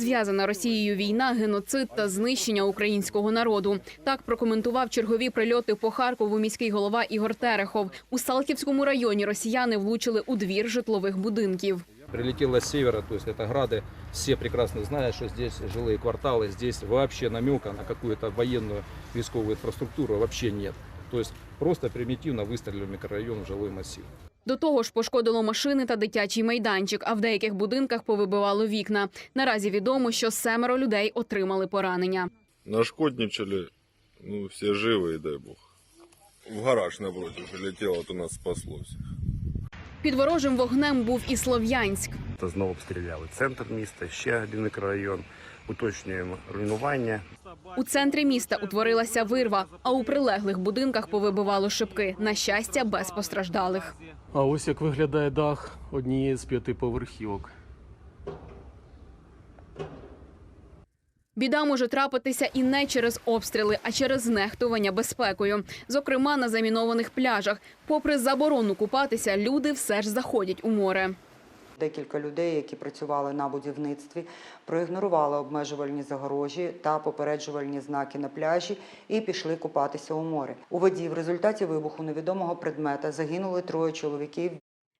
розв'язана Росією війна, геноцид та знищення українського народу. Так прокоментував чергові прильоти по Харкову міський голова Ігор Терехов. У Салтівському районі росіяни влучили у двір житлових будинків. Прилетело с севера, то есть это грады. Все прекрасно знают, что здесь жилые кварталы, здесь вообще намека на какую-то военную військовую инфраструктуру вообще нет. То есть просто примитивно выстрелили в микрорайон в жилой массив. До того ж, пошкодило машини та дитячий майданчик, а в деяких будинках повибивало вікна. Наразі відомо, що семеро людей отримали поранення. Нашкодничали, ну, все живы, дай бог. В гараж напротив летело, вот у нас спасло всех. Під ворожим вогнем був і Слов'янськ. Та знову обстріляли центр міста, ще один мікрорайон. Уточнюємо руйнування. У центрі міста утворилася вирва, а у прилеглих будинках повибивало шибки. На щастя, без постраждалих. А ось як виглядає дах однієї з п'ятиповерхівок. Біда може трапитися і не через обстріли, а через знехтування безпекою. Зокрема, на замінованих пляжах. Попри заборону купатися, люди все ж заходять у море. Декілька людей, які працювали на будівництві, проігнорували обмежувальні загорожі та попереджувальні знаки на пляжі і пішли купатися у море. У воді в результаті вибуху невідомого предмета загинули троє чоловіків.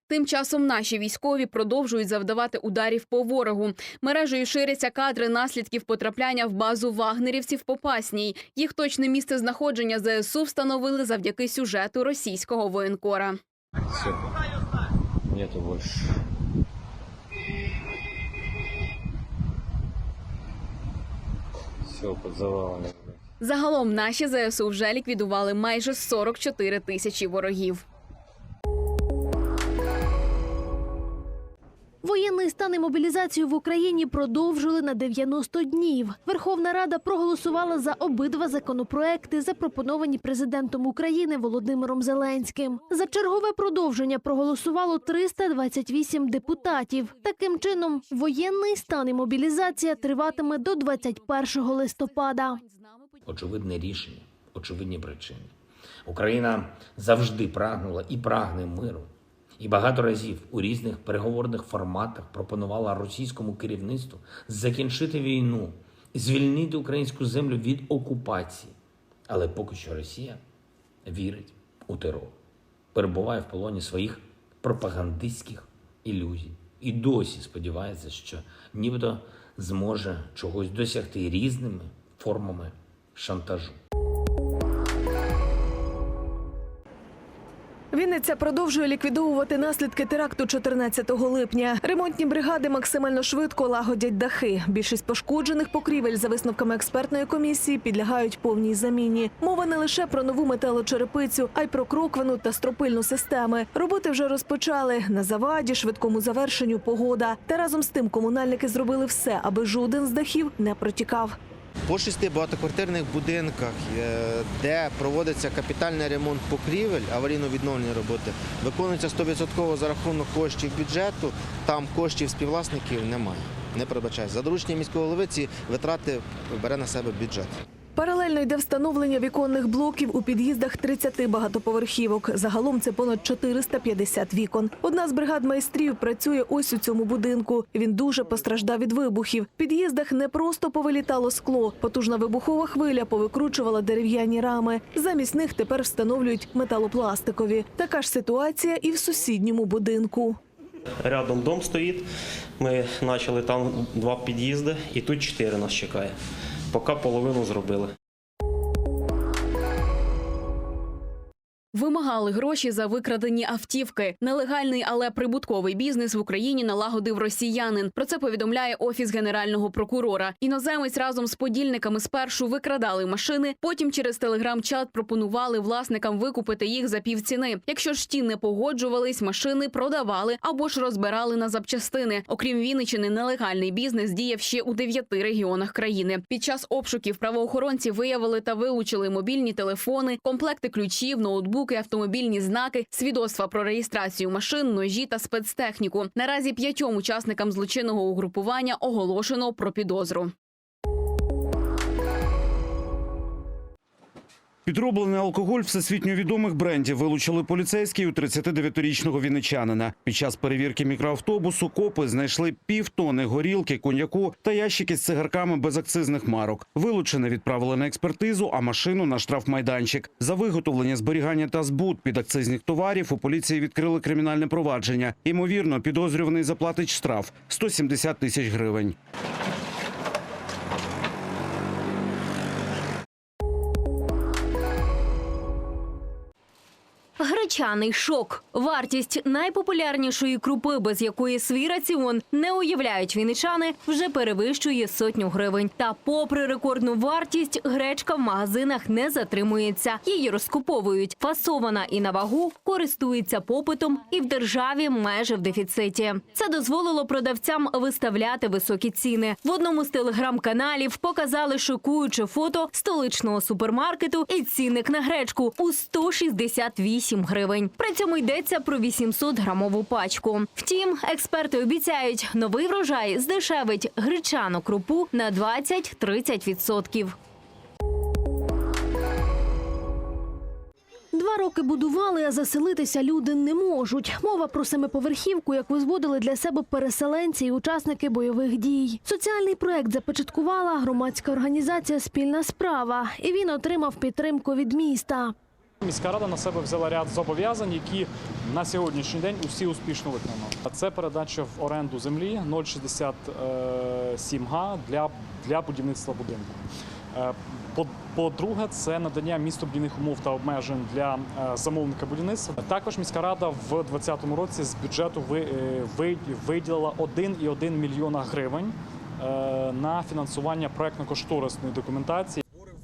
Тим часом наші військові продовжують завдавати ударів по ворогу. Мережею ширяться кадри наслідків потрапляння в базу вагнерівців Попасній. Їх точне місце знаходження ЗСУ встановили завдяки сюжету російського воєнкора. Все. Нету больше. Все, під завалами. Загалом наші ЗСУ вже ліквідували майже 44 тисячі ворогів. Воєнний стан і мобілізацію в Україні продовжили на 90 днів. Верховна Рада проголосувала за обидва законопроекти, запропоновані президентом України Володимиром Зеленським. За чергове продовження проголосувало 328 депутатів. Таким чином, воєнний стан і мобілізація триватиме до 21 листопада. очевидне рішення, очевидні причини. Україна завжди прагнула і прагне миру. І багато разів у різних переговорних форматах пропонувала російському керівництву закінчити війну, звільнити українську землю від окупації. Але поки що Росія вірить у терор, перебуває в полоні своїх пропагандистських ілюзій і досі сподівається, що нібито зможе чогось досягти різними формами шантажу. Вінниця продовжує ліквідовувати наслідки теракту 14 липня. Ремонтні бригади максимально швидко лагодять дахи. Більшість пошкоджених покрівель, за висновками експертної комісії, підлягають повній заміні. Мова не лише про нову металочерепицю, а й про кроквену та стропильну системи. Роботи вже розпочали на заваді, швидкому завершенню погода. Та разом з тим комунальники зробили все, аби жоден з дахів не протікав. По шести багатоквартирних будинках, е, де проводиться капітальний ремонт покрівель, аварійно-відновлені роботи, виконується 100% за рахунок коштів бюджету. Там коштів співвласників немає. Не передбачається. За дорученням міського голови ці витрати бере на себе бюджет. Паралельно йде встановлення віконних блоків у під'їздах 30 багатоповерхівок. Загалом це понад 450 вікон. Одна з бригад майстрів працює ось у цьому будинку. Він дуже постраждав від вибухів. В під'їздах не просто повилітало скло. Потужна вибухова хвиля повикручувала дерев'яні рами. Замість них тепер встановлюють металопластикові. Така ж ситуація і в сусідньому будинку. Рядом дом стоїть. Ми почали там два під'їзди, і тут чотири нас чекає. Поки половину зробили. Вимагали гроші за викрадені автівки. Нелегальний, але прибутковий бізнес в Україні налагодив росіянин. Про це повідомляє офіс генерального прокурора. Іноземець разом з подільниками спершу викрадали машини, потім через телеграм-чат пропонували власникам викупити їх за півціни. Якщо ж ті не погоджувались, машини продавали або ж розбирали на запчастини. Окрім Вінничини, нелегальний бізнес діяв ще у дев'яти регіонах країни. Під час обшуків правоохоронці виявили та вилучили мобільні телефони, комплекти ключів, ноутбуки, автомобільні знаки, свідоцтва про реєстрацію машин, ножі та спецтехніку. Наразі п'ятьом учасникам злочинного угрупування оголошено про підозру. Підроблений алкоголь всесвітньо відомих брендів вилучили поліцейські у 39-річного вінничанина. Під час перевірки мікроавтобусу копи знайшли півтони горілки, коньяку та ящики з цигарками без акцизних марок. Вилучене відправили на експертизу, а машину на штрафмайданчик. За виготовлення, зберігання та збут підакцизних товарів у поліції відкрили кримінальне провадження. Ймовірно, підозрюваний заплатить штраф 170 тисяч гривень. Гречаний шок. Вартість найпопулярнішої крупи, без якої свій раціон не уявляють вінничани, вже перевищує сотню гривень. Та, попри рекордну вартість, гречка в магазинах не затримується. Її розкуповують. Фасована і на вагу користується попитом і в державі майже в дефіциті. Це дозволило продавцям виставляти високі ціни. В одному з телеграм-каналів показали шокуюче фото столичного супермаркету і цінник на гречку у 168 гривень. При цьому йдеться про 800 грамову пачку. Втім, експерти обіцяють, новий врожай здешевить гречану крупу на 20-30%. Два роки будували, а заселитися люди не можуть. Мова про семиповерхівку, яку зводили для себе переселенці і учасники бойових дій. Соціальний проект започаткувала громадська організація Спільна справа, і він отримав підтримку від міста. Міська рада на себе взяла ряд зобов'язань, які на сьогоднішній день усі успішно виконано. Це передача в оренду землі 0,67 га для, для будівництва будинку. Е, по- По-друге, це надання містобудівних умов та обмежень для е, замовника будівництва. Також міська рада в 2020 році з бюджету е, ви- виділила 1,1 мільйона гривень на фінансування проектно-кошторисної документації.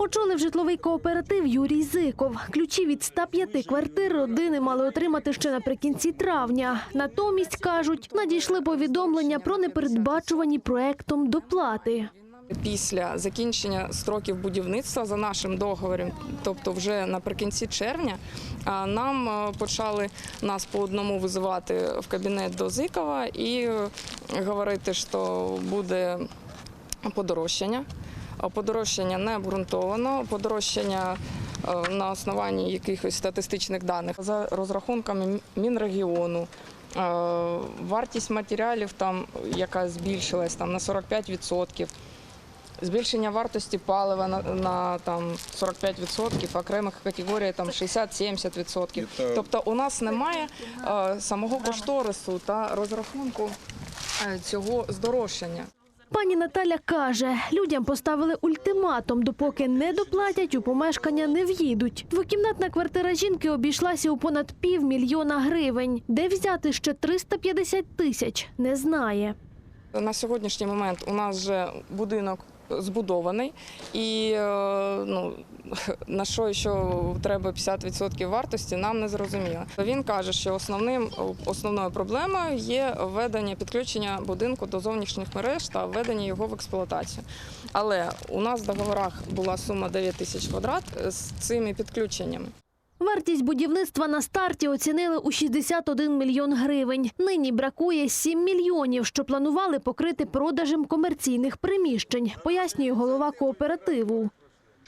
Очолив житловий кооператив Юрій Зиков. Ключі від 105 квартир родини мали отримати ще наприкінці травня. Натомість кажуть, надійшли повідомлення про непередбачувані проектом доплати. Після закінчення строків будівництва за нашим договором, тобто вже наприкінці червня, нам почали нас по одному визивати в кабінет до Зикова і е, говорити, що буде подорожчання. А Подорожчання не обґрунтовано, подорожчання е, на основанні якихось статистичних даних за розрахунками Мінрегіону. е, Вартість матеріалів там, яка збільшилась там на 45%. Збільшення вартості палива на, на там 45%, окремих категорій там 60-70%. Тобто у нас немає е, самого кошторису та розрахунку цього здорожчання. Пані Наталя каже, людям поставили ультиматум, допоки не доплатять, у помешкання не в'їдуть. Двокімнатна квартира жінки обійшлася у понад півмільйона гривень. Де взяти ще 350 тисяч, не знає. На сьогоднішній момент у нас вже будинок збудований, і е, ну, на що що треба 50% вартості, нам не зрозуміло. Він каже, що основним основною проблемою є введення підключення будинку до зовнішніх мереж та введення його в експлуатацію. Але у нас в договорах була сума 9 тисяч квадрат з цими підключеннями. Вартість будівництва на старті оцінили у 61 мільйон гривень. Нині бракує 7 мільйонів, що планували покрити продажем комерційних приміщень, пояснює голова кооперативу.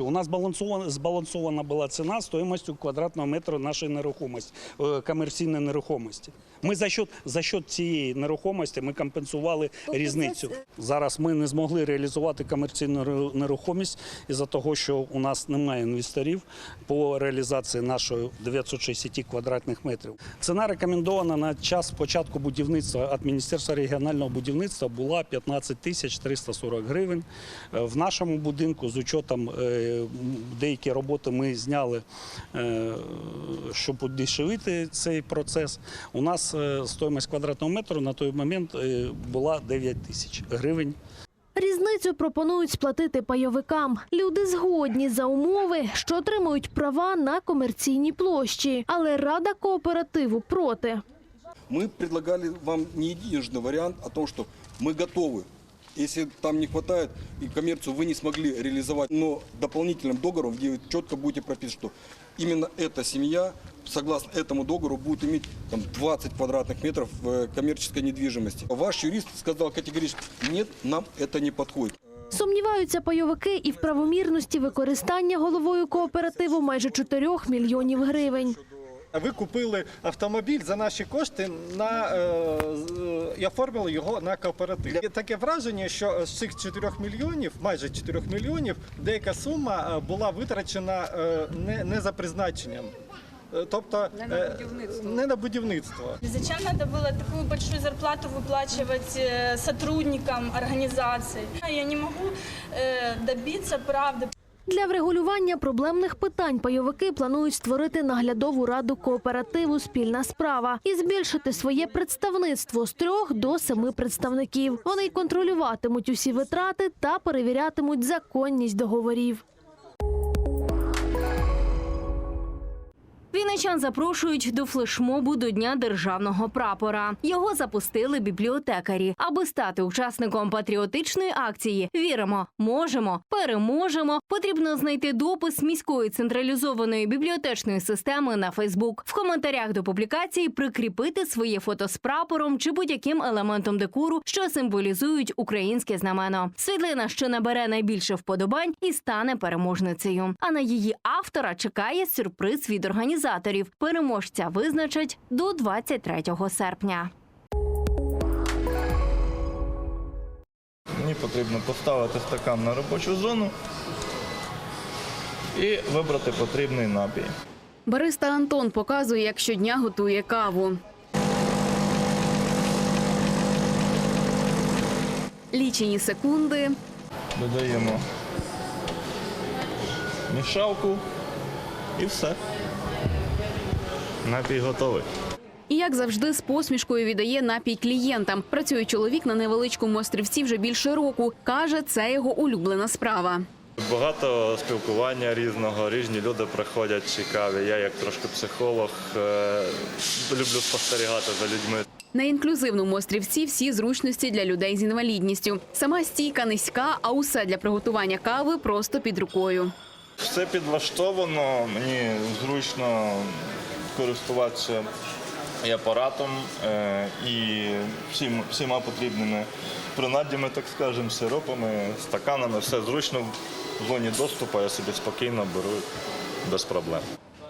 У нас балансована, збалансована була ціна стоїмостю квадратного метру нашої нерухомості, е, комерційної нерухомості. Ми за счет, за счет цієї нерухомості ми компенсували різницю. Зараз ми не змогли реалізувати комерційну нерухомість із-за того, що у нас немає інвесторів по реалізації нашої 960 квадратних метрів. Ціна рекомендована на час початку будівництва від Міністерства регіонального будівництва була 15 тисяч 340 гривень. Е, В нашому будинку з учетом е, деякі роботи ми зняли, е, щоб подешевити цей процес. У нас е, стоїмость квадратного метру на той момент е, була 9 тисяч гривень. Різницю пропонують сплатити пайовикам. Люди згодні за умови, що отримують права на комерційні площі. Але рада кооперативу проти. Мы предлагали вам не единожды вариант о том, что мы готовы. Если там не хватает и коммерцию вы не смогли реализовать, но дополнительным договором, где вы четко будете прописать, что именно эта семья, согласно этому договору, будет иметь там, 20 квадратных метров э, коммерческой недвижимости. Ваш юрист сказал категорически, нет, нам это не подходит. Сумніваються пайовики і в правомірності використання головою кооперативу майже 4 мільйонів гривень. Ви купили автомобіль за наші кошти на е, з- е, і оформили його на кооператив. Є таке враження, що з цих 4 мільйонів, майже 4 мільйонів, деяка сума е, була витрачена е, не, не за призначенням. Е, Тобто Не на е, будівництво. не на будівництво. Зачем надо было такую большую зарплату выплачивать э, сотрудникам организаций? Я не могу э, добиться правды. Для врегулювання проблемних питань пайовики планують створити наглядову раду кооперативу Спільна справа і збільшити своє представництво з трьох до семи представників. Вони контролюватимуть усі витрати та перевірятимуть законність договорів. Вінничан запрошують до флешмобу до Дня державного прапора. Його запустили бібліотекарі, аби стати учасником патріотичної акції. Віримо, можемо, переможемо. Потрібно знайти допис міської централізованої бібліотечної системи на Фейсбук. В коментарях до публікації прикріпити своє фото з прапором чи будь-яким елементом декору, що символізують українське знамено. Світлина, що набере найбільше вподобань, і стане переможницею. А на її автора чекає сюрприз від організаторів. Переможця визначать до 23 серпня. Мені потрібно поставити стакан на робочу зону і вибрати потрібний напій. Бариста Антон показує, як щодня готує каву. Лічені секунди, Додаємо мішалку і все. Напій готовий. І як завжди, з посмішкою віддає напій клієнтам. Працює чоловік на невеличкому острівці вже більше року. Каже, це його улюблена справа. Багато спілкування різного, різні люди приходять цікаві. Я як трошки психолог е, люблю спостерігати за людьми. На інклюзивному острівці всі зручності для людей з інвалідністю. Сама стійка низька, а усе для приготування кави просто під рукою. Все підлаштовано, мені зручно користуватися і апаратом, е, і всім, всіма потрібними принаддями, так скажемо, сиропами, стаканами. Все зручно в зоні доступу, я собі спокійно беру без проблем.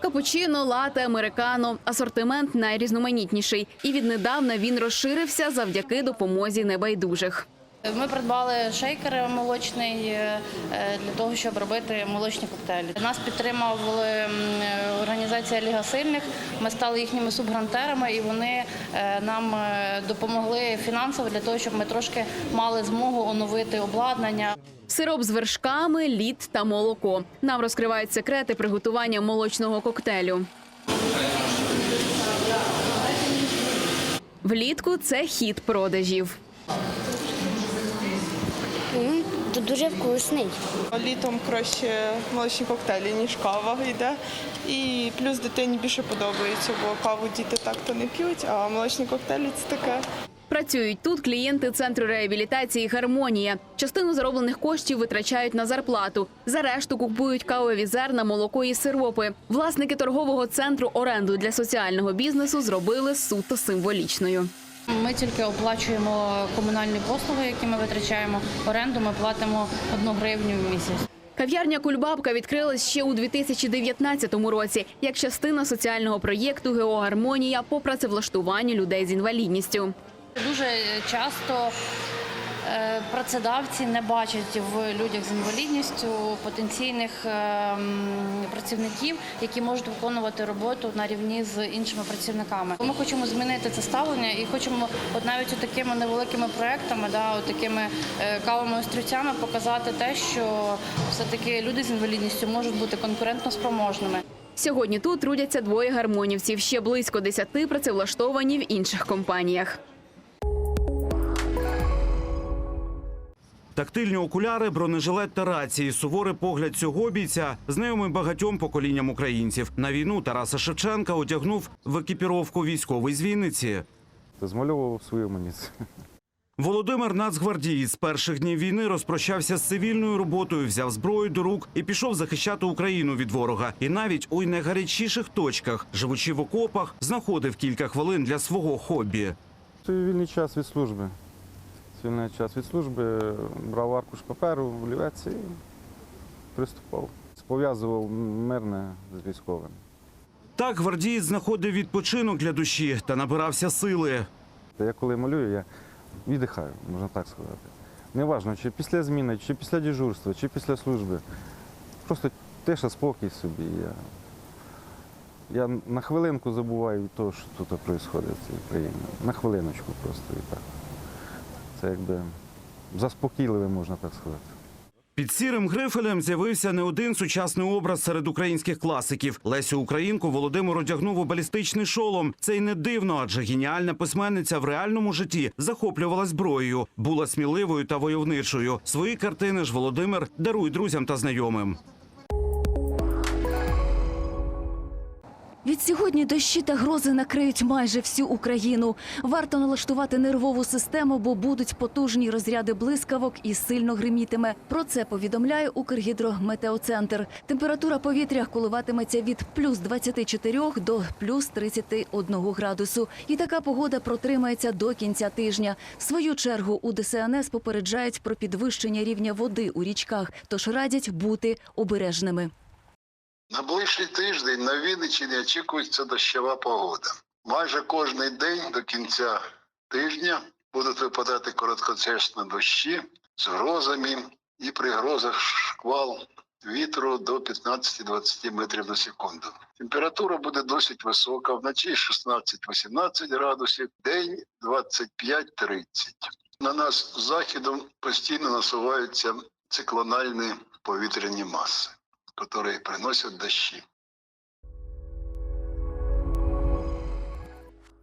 Капучино, лате, американо. Асортимент найрізноманітніший. І віднедавна він розширився завдяки допомозі небайдужих. Ми придбали шейкер молочний е, для того, щоб робити молочні коктейлі. Нас підтримували організація Ліга Сильних. Ми стали їхніми субгрантерами, і вони е, нам е, допомогли фінансово для того, щоб ми трошки мали змогу оновити обладнання. Сироп з вершками, лід та молоко. Нам розкривають секрети приготування молочного коктейлю. Влітку це хід продажів. Тут дуже вкусний. Літом краще молочні коктейлі, ніж кава йде. І плюс дитині більше подобається, бо каву діти так-то не п'ють, а молочні коктейлі це таке. Працюють тут клієнти центру реабілітації Гармонія. Частину зароблених коштів витрачають на зарплату. За решту купують кавові зерна, молоко і сиропи. Власники торгового центру оренду для соціального бізнесу зробили суто символічною. Ми тільки оплачуємо комунальні послуги, які ми витрачаємо. Оренду ми платимо одну гривню в місяць. Кав'ярня Кульбабка відкрилась ще у 2019 році як частина соціального проєкту Геогармонія по працевлаштуванню людей з інвалідністю. Дуже часто працедавці не бачать в людях з інвалідністю потенційних е, працівників, які можуть виконувати роботу на рівні з іншими працівниками. Ми хочемо змінити це ставлення і хочемо, от навіть такими невеликими проектами, да, от такими е, кавами острівцями показати те, що все-таки люди з інвалідністю можуть бути конкурентно спроможними. Сьогодні тут трудяться двоє гармонівців. Ще близько десяти працевлаштовані в інших компаніях. Тактильні окуляри, бронежилет та рації. Суворий погляд цього бійця знайомий багатьом поколінням українців. На війну Тараса Шевченка одягнув в екіпіровку військовий з Вінниці. Змальовував свою амуніцію. Володимир Нацгвардієць з перших днів війни розпрощався з цивільною роботою, взяв зброю до рук і пішов захищати Україну від ворога. І навіть у найгарячіших точках, живучи в окопах, знаходив кілька хвилин для свого хобі. Це вільний час від служби. Звільний час від служби, брав аркуш паперу, олівець і приступав. Пов'язував мирне з військовим. Так гвардієць знаходив відпочинок для душі та набирався сили. Я коли малюю, я віддихаю, можна так сказати. Неважно, чи після зміни, чи після дежурства, чи після служби. Просто тиша, спокій собі. Я, я на хвилинку забуваю від того, що тут відбувається в цій країні. На хвилиночку просто і так. Це якби заспокійливе, можна так сказати. Під сірим грифелем з'явився не один сучасний образ серед українських класиків. Лесю Українку Володимир одягнув у балістичний шолом. Це й не дивно, адже геніальна письменниця в реальному житті захоплювала зброєю, була сміливою та войовничою. Свої картини ж Володимир дарує друзям та знайомим. Відсьогодні дощі та грози накриють майже всю Україну. Варто налаштувати нервову систему, бо будуть потужні розряди блискавок і сильно гримітиме. Про це повідомляє Укргідрометеоцентр. Температура повітря коливатиметься від плюс 24 до плюс 31 градусу. І така погода протримається до кінця тижня. В свою чергу у ДСНС попереджають про підвищення рівня води у річках, тож радять бути обережними. На ближчий тиждень на Вінниччині очікується дощова погода. Майже кожний день до кінця тижня будуть випадати короткочасні дощі з грозами і при грозах шквал вітру до 15-20 метрів на секунду. Температура буде досить висока, вночі 16-18 градусів, день 25-30. На нас з заходом постійно насуваються циклональні повітряні маси, які приносят дощі.